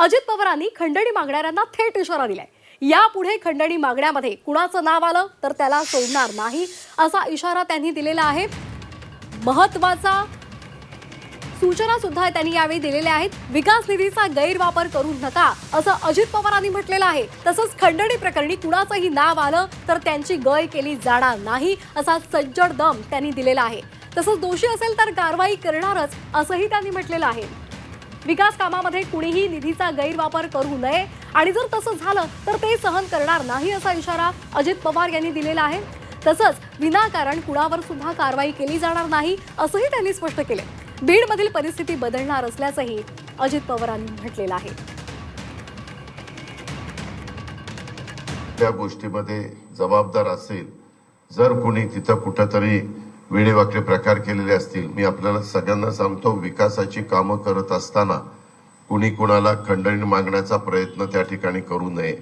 अजित पवारांनी खंडणी मागणाऱ्यांना थेट इशारा दिलाय. यापुढे खंडणी मागण्यामध्ये कुणाचं नाव आलं तर त्याला सोडणार नाही असा इशारा त्यांनी दिलेला आहे. महत्त्वाचा सूचना सुद्धा त्यांनी यावेळी दिलेल्या आहेत. विकास निधीचा गैरवापर करू नका असं अजित पवारांनी म्हटलेलं आहे. तसंच खंडणी प्रकरणी कुणाचंही नाव आलं तर त्यांची गय केली जाणार नाही असा सज्जड दम त्यांनी दिलेला आहे. तसंच दोषी असेल तर कारवाई करणारच असंही त्यांनी म्हटलेलं आहे. विकास कामामध्ये कुणीही निधीचा गैरवापर करू नये. आणि जर तसं झालं तर ते सहन करणार नाही असा इशारा अजित पवार यांनी दिलेला आहे. तसंच विनाकारण कुणावर सुद्धा कारवाई केली जाणार नाही असंही त्यांनी स्पष्ट केले बीडमधील परिस्थिती बदलणार असल्याचंही अजित पवारांनी म्हटलेलं आहे. त्या गोष्टीमध्ये जबाबदार असेल जर कोणी तिथं कुठंतरी वेडेवाकडे प्रकार केलेले असतील. मी आपल्याला सगळ्यांना सांगतो विकासाची कामं करत असताना कुणी कुणाला खंडणी मागण्याचा प्रयत्न त्या ठिकाणी करू नये.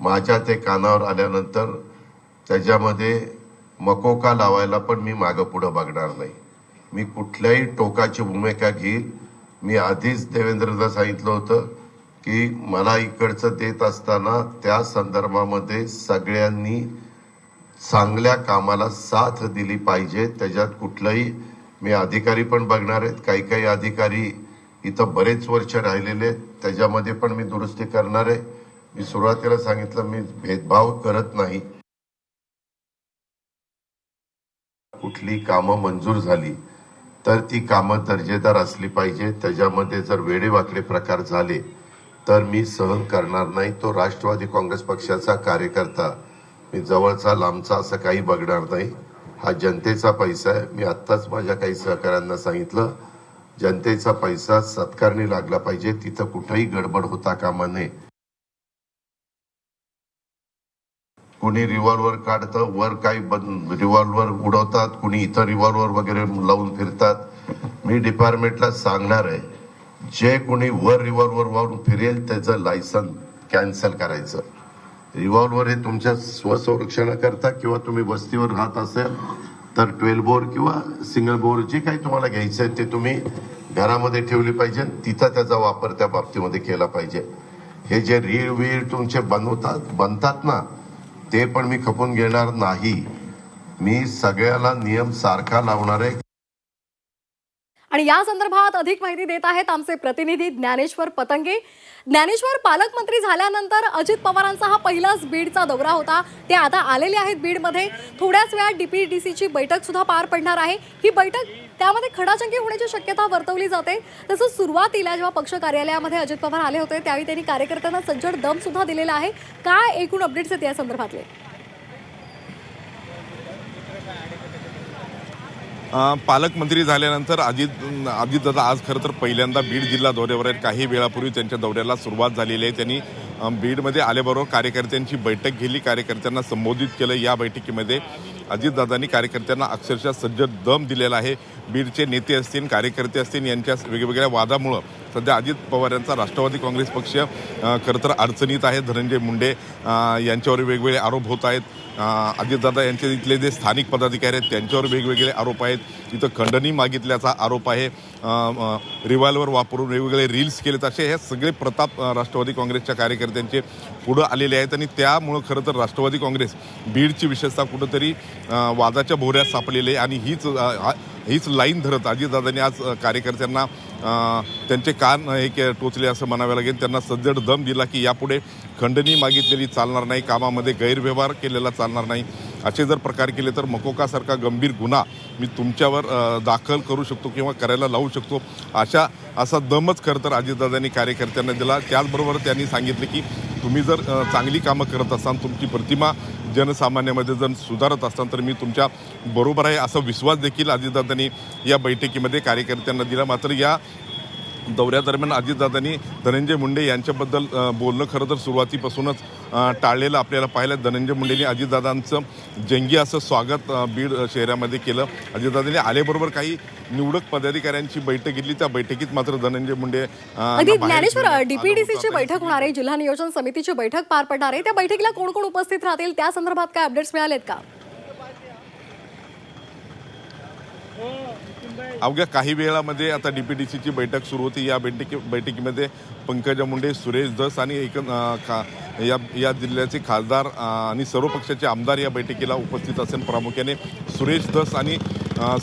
माझ्या ते कानावर आल्यानंतर त्याच्यामध्ये मकोका लावायला पण मी मागं पुढं बघणार नाही. मी कुठल्याही टोकाची भूमिका घेईल. मी आधीच देवेंद्रला सांगितलं होतं की मला इकडचं देत असताना त्या संदर्भामध्ये सगळ्यांनी चांगल्या कामाला साथ दिली पाहिजे. त्याच्यात कुठलंही मी अधिकारी पण बघणार आहेत. काही काही अधिकारी इथं बरेच वर्ष राहिलेले आहेत. त्याच्यामध्ये पण मी दुरुस्ती करणार आहे. मी सुरुवातीला सांगितलं मी भेदभाव करत नाही. कुठली कामं मंजूर झाली तर ती कामं दर्जेदार असली पाहिजे. त्याच्यामध्ये जर वेडेवाकडे प्रकार झाले तर मी सहन करणार नाही. तो राष्ट्रवादी काँग्रेस पक्षाचा कार्यकर्ता मी जवळचा लांबचा असं काही बघणार नाही. हा जनतेचा पैसा आहे. मी आत्ताच माझ्या काही सहकाऱ्यांना सांगितलं जनतेचा पैसा सत्कारणी लागला पाहिजे. तिथं कुठंही गडबड होता कामा नये. कुणी रिव्हॉल्वर काढतं वर काही रिव्हॉल्वर उडवतात कुणी इथं रिव्हॉल्वर वगैरे लावून फिरतात. मी डिपार्टमेंटला सांगणार आहे जे कोणी वर रिव्हॉल्वर वाहून फिरेल त्याचं लायसन कॅन्सल करायचं. रिव्हॉल्वर हे तुमच्या स्वसंरक्षणाकरता किंवा तुम्ही वस्तीवर राहत असेल तर ट्वेल्व बोर किंवा सिंगल बोर जे काही तुम्हाला घ्यायचं आहे ते तुम्ही घरामध्ये ठेवली पाहिजे तिथं त्याचा वापर त्या बाबतीमध्ये केला पाहिजे. हे जे रीळ वीळ तुमचे बनवतात बनतात ना ते पण मी खपून घेणार नाही. मी सगळ्याला नियम सारखा लावणार आहे. आणि या संदर्भात अधिक माहिती देत आहेत आमचे प्रतिनिधी ज्ञानेश्वर पतंगे. ज्ञानेश्वर पालकमंत्री झाल्यानंतर अजित पवारांचा हा पहिलाच बीडचा दौरा होता. ते आता आलेले आहेत बीडमध्ये. थोड्याच वेळात डीपीडीसीची बैठक सुद्धा पार पडणार आहे. ही बैठक त्यामध्ये खडाचंकी होण्याची शक्यता वर्तवली जाते. तसंच सुरुवातीला जेव्हा पक्ष कार्यालयामध्ये अजित पवार आले होते त्यावेळी त्यांनी कार्यकर्त्यांना सज्जड दम सुद्धा दिलेला आहे. काय एकूण अपडेट्स आहेत या संदर्भातले? पालकमंत्री झाल्यानंतर अजित अजितदादा आज खरं तर पहिल्यांदा बीड जिल्हा दौऱ्यावर आहेत. काही वेळापूर्वी त्यांच्या दौऱ्याला सुरुवात झालेली आहे. त्यांनी बीडमध्ये आल्याबरोबर कार्यकर्त्यांची बैठक घेतली. कार्यकर्त्यांना संबोधित केलं. या बैठकीमध्ये अजितदादांनी कार्यकर्त्यांना अक्षरशः सज्ज दम दिलेला आहे. बीडचे नेते असतील कार्यकर्ते असतील यांच्या वेगवेगळ्या वादामुळं सध्या अजित पवार यांचा राष्ट्रवादी काँग्रेस पक्ष खरं तर अडचणीत आहे. धनंजय मुंडे यांच्यावर वेगवेगळे आरोप होत आहेत. अजितदादा यांचे इथले जे स्थानिक पदाधिकारी आहेत त्यांच्यावर वेगवेगळे आरोप आहेत. इथं खंडणी मागितल्याचा आरोप आहे. रिव्हॉल्वर वापरून वेगवेगळे रील्स केलेत. असे हे सगळे प्रताप राष्ट्रवादी काँग्रेसच्या कार्यकर्त्यांचे पुढं आलेले आहेत. आणि त्यामुळं खरं तर राष्ट्रवादी काँग्रेस बीडची विशेषता कुठंतरी वादाच्या भोऱ्यात सापलेली आहे. आणि हीच हा- हीच लाईन धरत अजितदादांनी आज कार्यकर्त्यांना त्यांचे कान हे के टोचले असं म्हणावं लागेल. त्यांना सज्जड दम दिला की यापुढे खंडणी मागितलेली चालणार नाही कामामध्ये गैरव्यवहार केलेला चालणार नाही. असे जर प्रकार केले तर मकोकासारखा गंभीर गुन्हा मी तुमच्यावर दाखल करू शकतो किंवा करायला लावू शकतो. अशा असा दमच खरं तर अजितदादांनी कार्यकर्त्यांना दिला. त्याचबरोबर त्यांनी सांगितले की तुम्ही जर चांगली कामं करत असाल तुमची प्रतिमा जनसामान्यामध्ये जर सुधारत असताना तर मी तुमच्या बरोबर आहे असा विश्वास देखील अजितदादांनी या बैठकीमध्ये कार्यकर्त्यांना दिला. मात्र या दौऱ्यादरम्यान अजितदादांनी धनंजय मुंडे यांच्याबद्दल बोलणं खरं तर सुरुवातीपासूनच टाळलेलं आपल्याला पाहिलं धनंजय मुंडेंनी अजितदादांचं जंगी असं स्वागत बीड शहरामध्ये केलं. अजितदादांनी आल्याबरोबर काही निवडक पदाधिकाऱ्यांची बैठक घेतली. त्या बैठकीत मात्र धनंजय मुंडे ज्ञानेश्वर डीपीडीसीची. बैठक होणार आहे. जिल्हा नियोजन समितीची बैठक पार पडणार आहे. त्या बैठकीला कोण कोण उपस्थित राहतील? त्या संदर्भात काय अपडेट्स मिळालेत का? अवघ्या काही वेळामध्ये आता डीपीडीसीची बैठक सुरू होती. या बैठकी बैठकीमध्ये पंकजा मुंडे सुरेश दस आणि एक या या जिल्ह्याचे खासदार आणि सर्व पक्षाचे आमदार या बैठकीला उपस्थित असेल प्रामुख्याने. सुरेश दस आणि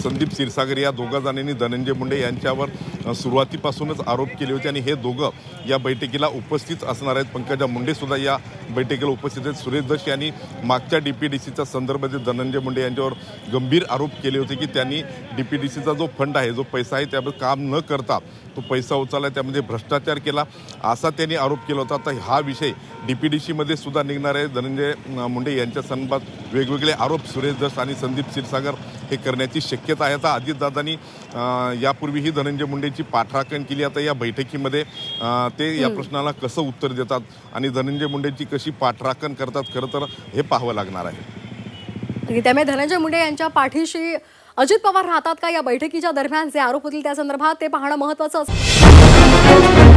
संदीप क्षीरसागर या दोघा जणांनी. धनंजय मुंडे यांच्यावर सुरुवातीपासूनच आरोप केले होते आणि हे दोघं या बैठकीला उपस्थित असणार आहेत. पंकजा मुंडे सुद्धा या बैठकीला उपस्थित आहेत. सुरेश दश यांनी मागच्या डी पी डी सीचा संदर्भात धनंजय मुंडे यांच्यावर गंभीर आरोप केले होते की त्यांनी डी पी डी सीचा जो फंड आहे जो पैसा आहे त्यामध्ये काम न करता तो पैसा उचलला त्यामध्ये भ्रष्टाचार केला असा त्यांनी आरोप केला होता. तर हा विषय डी पी डी सीमध्ये सुद्धा निघणार आहे. धनंजय मुंडे यांच्या संदर्भात वेगवेगळे आरोप सुरेश दस आणि संदीप क्षीरसागर हे करण्याची शक्यता आहे. आता अजितदादांनी यापूर्वीही धनंजय मुंडे मुंडेची पाठराखण केली. आता या बैठकीमध्ये ते या प्रश्नाला कसं उत्तर देतात आणि धनंजय मुंडेची कशी पाठराखण करतात खरं तर हे पाहावं लागणार आहे. त्यामुळे धनंजय मुंडे यांच्या पाठीशी अजित पवार राहतात का या बैठकीच्या दरम्यान? जे आरोप होतील त्या संदर्भात ते पाहणं महत्वाचं असतं.